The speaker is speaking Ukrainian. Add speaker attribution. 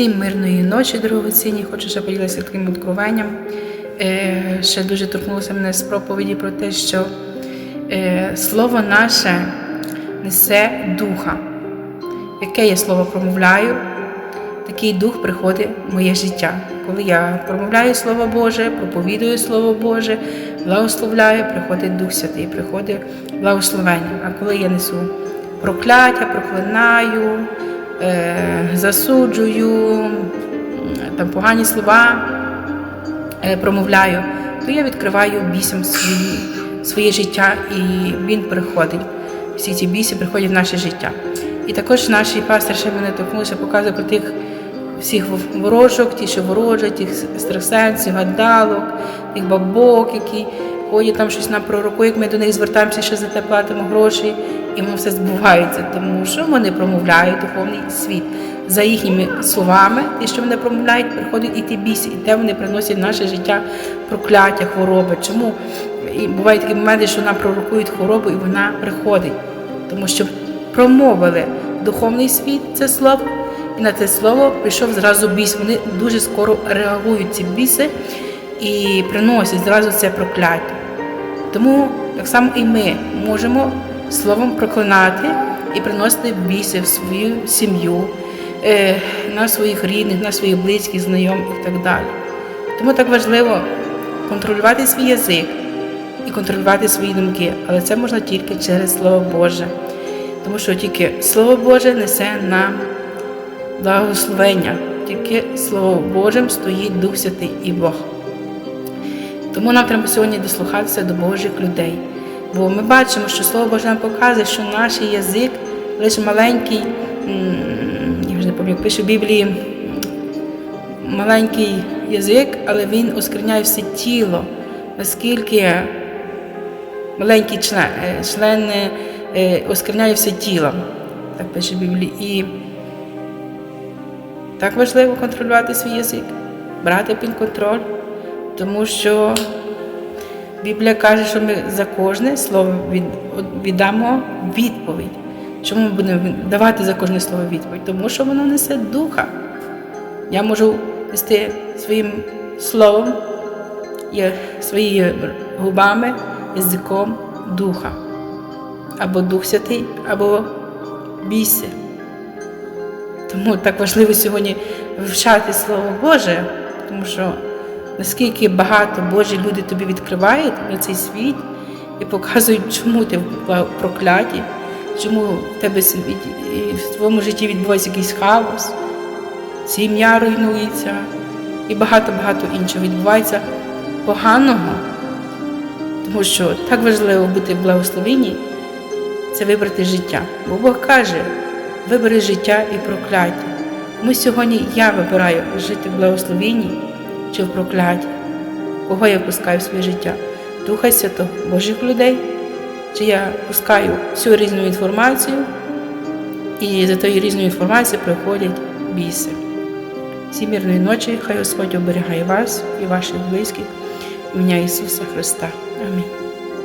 Speaker 1: Всім мирної ночі, дорогоцінні. Хочу ще поділитися таким откровенням. Е, ще дуже торкнулося мене з проповіді про те, що е, слово наше несе духа. Яке я слово промовляю, такий дух приходить в моє життя. Коли я промовляю Слово Боже, проповідую Слово Боже, благословляю, приходить Дух Святий, приходить благословення. А коли я несу прокляття, проклинаю, засуджую, там погані слова е, промовляю, то я відкриваю бісом свої, своє життя, і він приходить. Всі ці біси приходять в наше життя. І також наш пастор ще мене торкнувся, показує про тих всіх ворожок, ті, що ворожать, тих екстрасенсів, гадалок, тих бабок, які ходять там щось нам пророкують, ми до них звертаємося, що за те платимо гроші, і воно все збувається, тому що вони промовляють духовний світ. За їхніми словами, ті, що вони промовляють, приходять і ті біси, і те вони приносять в наше життя прокляття, хвороби. Чому? І бувають такі моменти, що нам пророкують хворобу, і вона приходить, тому що промовили духовний світ це слово. І на це слово прийшов зразу біс. Вони дуже скоро реагують ці біси і приносять зразу це прокляття. Тому так само і ми можемо словом проклинати і приносити біси в свою сім'ю, е, на своїх рідних, на своїх близьких, знайомих і так далі. Тому так важливо контролювати свій язик і контролювати свої думки, але це можна тільки через Слово Боже. Тому що тільки Слово Боже несе нам благословення, тільки Слово Божим стоїть Дух Святий і Бог. Тому нам треба сьогодні дослухатися до Божих людей. Бо ми бачимо, що Слово Боже нам показує, що наш язик лише маленький, я вже не пам'ятаю, пише в Біблії, маленький язик, але він оскверняє все тіло, наскільки маленький член, е, член е, е, оскверняє все тіло, так пише в Біблії. І так важливо контролювати свій язик, брати під контроль, тому що Біблія каже, що ми за кожне слово віддамо відповідь. Чому ми будемо давати за кожне слово відповідь? Тому що воно несе духа. Я можу нести своїм словом, своїми губами, язиком духа. Або Дух Святий, або біси. Тому так важливо сьогодні вивчати Слово Боже, тому що наскільки багато Божі люди тобі відкривають на цей світ і показують, чому ти в прокляті, чому в тебе в твоєму житті відбувається якийсь хаос, сім'я руйнується і багато-багато іншого відбувається поганого. Тому що так важливо бути в благословенні, це вибрати життя. Бо Бог каже, вибери життя і прокляття. Ми сьогодні я вибираю жити в благословенні чи в прокляті. Кого я пускаю в своє життя? Духа Святого, Божих людей, чи я пускаю всю різну інформацію, і за тою різною інформацією приходять біси. Всі мирної ночі, хай Господь оберігає вас і ваших близьких. Ім'я Ісуса Христа. Амінь.